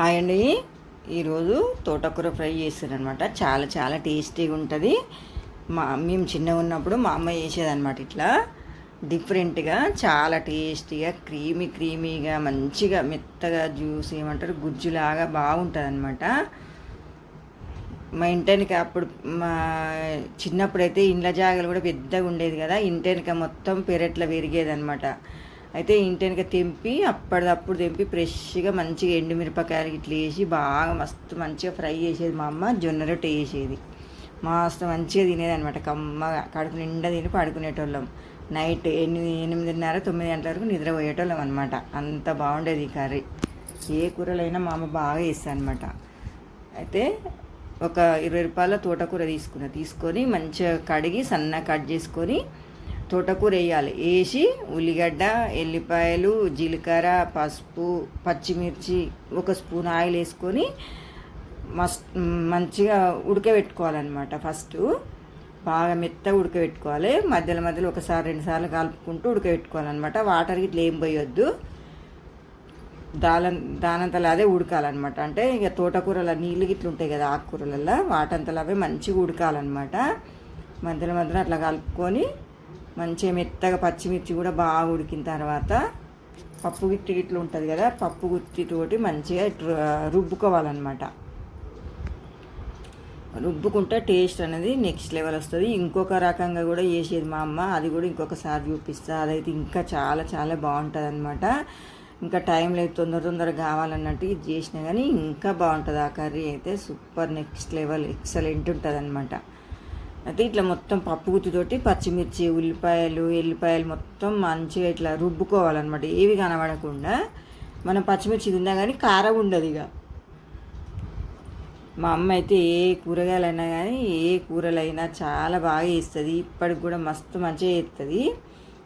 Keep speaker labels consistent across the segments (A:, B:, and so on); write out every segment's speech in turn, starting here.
A: Hi అండి. ఈరోజు తోటకూర ఫ్రై చేస్తారనమాట చాలా చాలా టేస్టీగా ఉంటుంది. మా మేము చిన్నగా ఉన్నప్పుడు మా అమ్మ చేసేదనమాట ఇట్లా. డిఫరెంట్గా చాలా టేస్టీగా క్రీమీ క్రీమీగా మంచిగా మెత్తగా జ్యూస్ ఏమంటారు గుజ్జులాగా బాగుంటుంది అనమాట మా ఇంటెనక అప్పుడు మా చిన్నప్పుడైతే ఇండ్ల జాగలు కూడా పెద్దగా ఉండేది కదా ఇంటెనక మొత్తం పెరట్లో పెరిగేది అనమాట అయితే ఇంటెనక తెంపి అప్పటిదప్పుడు తెంపి ఫ్రెష్గా మంచిగా ఎండుమిరపకాయలు ఇట్లా వేసి బాగా మస్తు మంచిగా ఫ్రై చేసేది మా అమ్మ జొన్న రొట్టె వేసేది మస్తు మంచిగా తినేది అనమాట కమ్మగా కడుపు నిండా తిని పడుకునేటోళ్ళం. నైట్ ఎనిమిది ఎనిమిదిన్నర తొమ్మిది గంటల వరకు నిద్రపోయేటోళ్ళం అనమాట అంత బాగుండేది ఈ కర్రీ. ఏ కూరలైనా మా అమ్మ బాగా వేస్తా అనమాట అయితే ఒక ఇరవై రూపాయల తోటకూర తీసుకున్న. తీసుకొని మంచిగా కడిగి సన్న కట్ చేసుకొని తోటకూర వేయాలి వేసి ఉల్లిగడ్డ ఎల్లిపాయలు జీలకర్ర పసుపు పచ్చిమిర్చి ఒక స్పూన్ ఆయిల్ వేసుకొని మస్ మంచిగా ఉడకబెట్టుకోవాలన్నమాట ఫస్ట్. బాగా మెత్తగా ఉడకబెట్టుకోవాలి. మధ్యలో మధ్యలో ఒకసారి రెండుసార్లు కలుపుకుంటూ ఉడకబెట్టుకోవాలన్నమాట. వాటర్ ఇట్లా ఏం పోయొద్దు. దాన దానంతలా అదే ఉడకాలన్నమాట. అంటే ఇక తోటకూరల నీళ్ళు గిట్ల ఉంటాయి కదా ఆకుకూరలలో వాటంతలో అవే మంచిగా ఉడకాలన్నమాట. మధ్యలో మధ్యలో అట్లా కలుపుకొని మంచిగా మెత్తగా పచ్చిమిర్చి కూడా బాగా ఉడికిన తర్వాత పప్పు గుత్తి గిట్ల ఉంటుంది కదా పప్పు గుత్తితోటి మంచిగా రుబ్బుకోవాలన్నమాట. రుబ్బుకుంటే టేస్ట్ అనేది నెక్స్ట్ లెవెల్ వస్తుంది. ఇంకొక రకంగా కూడా చేసేది మా అమ్మ అది కూడా ఇంకొకసారి చూపిస్తా. అదైతే ఇంకా చాలా చాలా బాగుంటుంది అనమాట ఇంకా టైం లేదు తొందర తొందర కావాలన్నట్టు ఇది చేసినా కానీ ఇంకా బాగుంటుంది. ఆ కర్రీ అయితే సూపర్ నెక్స్ట్ లెవెల్ ఎక్సలెంట్ ఉంటుంది అనమాట అయితే ఇట్లా మొత్తం పప్పు గుత్తితోటి పచ్చిమిర్చి ఉల్లిపాయలు ఎల్లిపాయలు మొత్తం మంచిగా ఇట్లా రుబ్బుకోవాలన్నమాట. ఏవి కనబడకుండా మనం పచ్చిమిర్చి తిన్నా కానీ కారం ఉండదు ఇక. మా అమ్మ అయితే ఏ కూరగాయలైనా కానీ ఏ కూరలైనా చాలా బాగా వేస్తుంది ఇప్పటికి కూడా మస్తు మంచిగా చేస్తుంది.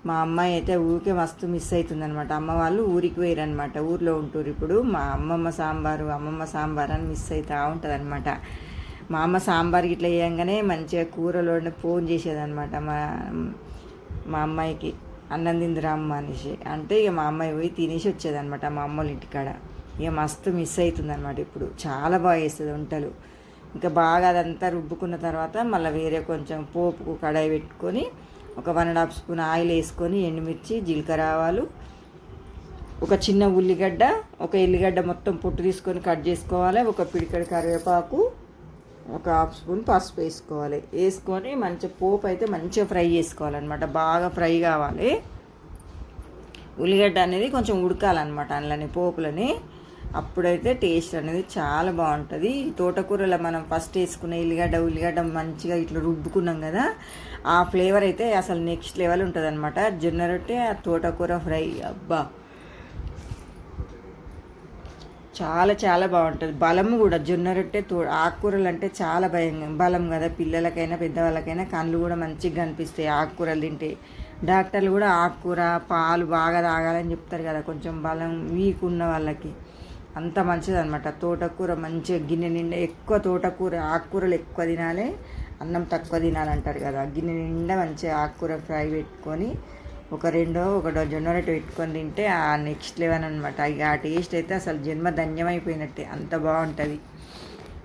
A: మా అమ్మాయి అయితే ఊరికే మస్తు మిస్ అవుతుంది అనమాట అమ్మ వాళ్ళు ఊరికి పోయారనమాట ఊర్లో ఉంటారు ఇప్పుడు. మా అమ్మమ్మ సాంబారు అమ్మమ్మ సాంబార్ అని మిస్ అవుతూ ఉంటుంది అనమాట మా అమ్మ సాంబార్ ఇట్లా వేయంగానే మంచిగా కూరలో ఫోన్ చేసేదనమాట మా మా అమ్మాయికి. అన్నం తిందిరా అమ్మ అనేసి. అంటే ఇక మా అమ్మాయి పోయి తినేసి వచ్చేదనమాట మా అమ్మ ఇంటికాడ. ఇక మస్తు మిస్ అవుతుందనమాట ఇప్పుడు. చాలా బాగా వేస్తుంది వంటలు. ఇంకా బాగా అదంతా రుబ్బుకున్న తర్వాత మళ్ళీ వేరే కొంచెం పోపుకు కడాయి పెట్టుకొని ఒక one and half spoon oil వేసుకొని ఎండుమిర్చి జీలకర్ర ఆవాలు ఒక చిన్న ఉల్లిగడ్డ ఒక ఎల్లిగడ్డ మొత్తం పొట్టు తీసుకొని కట్ చేసుకోవాలి ఒక పిడికడి కరివేపాకు ఒక హాఫ్ స్పూన్ పసుపు వేసుకోవాలి. వేసుకొని మంచి పోపు అయితే మంచిగా ఫ్రై చేసుకోవాలన్నమాట. బాగా ఫ్రై కావాలి. ఉల్లిగడ్డ అనేది కొంచెం ఉడకాలన్నమాట అందులోని పోపులని. అప్పుడైతే టేస్ట్ అనేది చాలా బాగుంటుంది. తోటకూరలో మనం ఫస్ట్ వేసుకున్న ఉల్లిగడ్డ ఉల్లిగడ్డ మంచిగా ఇట్లా రుబ్బుకున్నాం కదా ఆ ఫ్లేవర్ అయితే అసలు నెక్స్ట్ లెవెల్ ఉంటుంది అనమాట జొన్న రొట్టె ఆ తోటకూర ఫ్రై. అబ్బా! చాలా చాలా బాగుంటుంది. బలం కూడా జొన్న రొట్టె తో ఆకుకూరలు అంటే చాలా భయం. బలం కదా పిల్లలకైనా పెద్దవాళ్ళకైనా కళ్ళు కూడా మంచిగా కనిపిస్తాయి ఆకుకూరలు తింటే. డాక్టర్లు కూడా ఆకుకూర పాలు బాగా తాగాలని చెప్తారు కదా కొంచెం బలం వీక్ ఉన్న వాళ్ళకి. అంత మంచిది అనమాట తోటకూర మంచిగా గిన్నె నిండా ఎక్కువ తోటకూర ఆకుకూరలు ఎక్కువ తినాలి అన్నం తక్కువ తినాలంటారు కదా. గిన్నె నిండా మంచిగా ఆకుకూర ఫ్రై పెట్టుకొని ఒక రెండో ఒక జొన్న రొట్టె పెట్టుకొని తింటే ఆ నెక్స్ట్ లెవెల్ అనమాట ఇక ఆ టేస్ట్ అయితే అసలు జన్మ ధన్యమైపోయినట్టే. అంత బాగుంటుంది.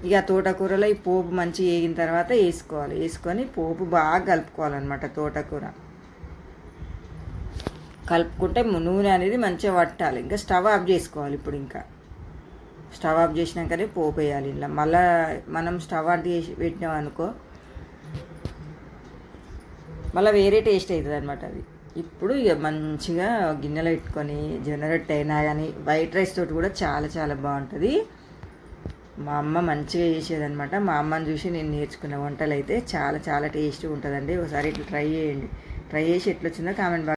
A: ఇక తోటకూరలో ఈ పోపు మంచిగా వేగిన తర్వాత వేసుకోవాలి. వేసుకొని పోపు బాగా కలుపుకోవాలన్నమాట తోటకూర. కలుపుకుంటే నూనె అనేది మంచిగా పట్టాలి ఇంకా స్టవ్ ఆఫ్ చేసుకోవాలి ఇప్పుడు ఇంకా. స్టవ్ ఆఫ్ చేసినాకనే పోపు వేయాలి ఇలా మళ్ళీ మనం స్టవ్ ఆఫ్ చేసి పెట్టినాం అనుకో మళ్ళీ వేరే టేస్ట్ అవుతుంది అనమాట అది. ఇప్పుడు ఇక మంచిగా గిన్నెలో పెట్టుకొని జొన్న రొట్టె అయినా కానీ వైట్ రైస్ తోటి కూడా చాలా చాలా బాగుంటుంది. మా అమ్మ మంచిగా చేసేదనమాట మా అమ్మని చూసి నేను నేర్చుకున్న వంటలు అయితే చాలా చాలా టేస్ట్ ఉంటుందండి. ఒకసారి ఇట్లా ట్రై చేయండి. ట్రై చేసి ఎట్లొచ్చిందో కామెంట్ బాగా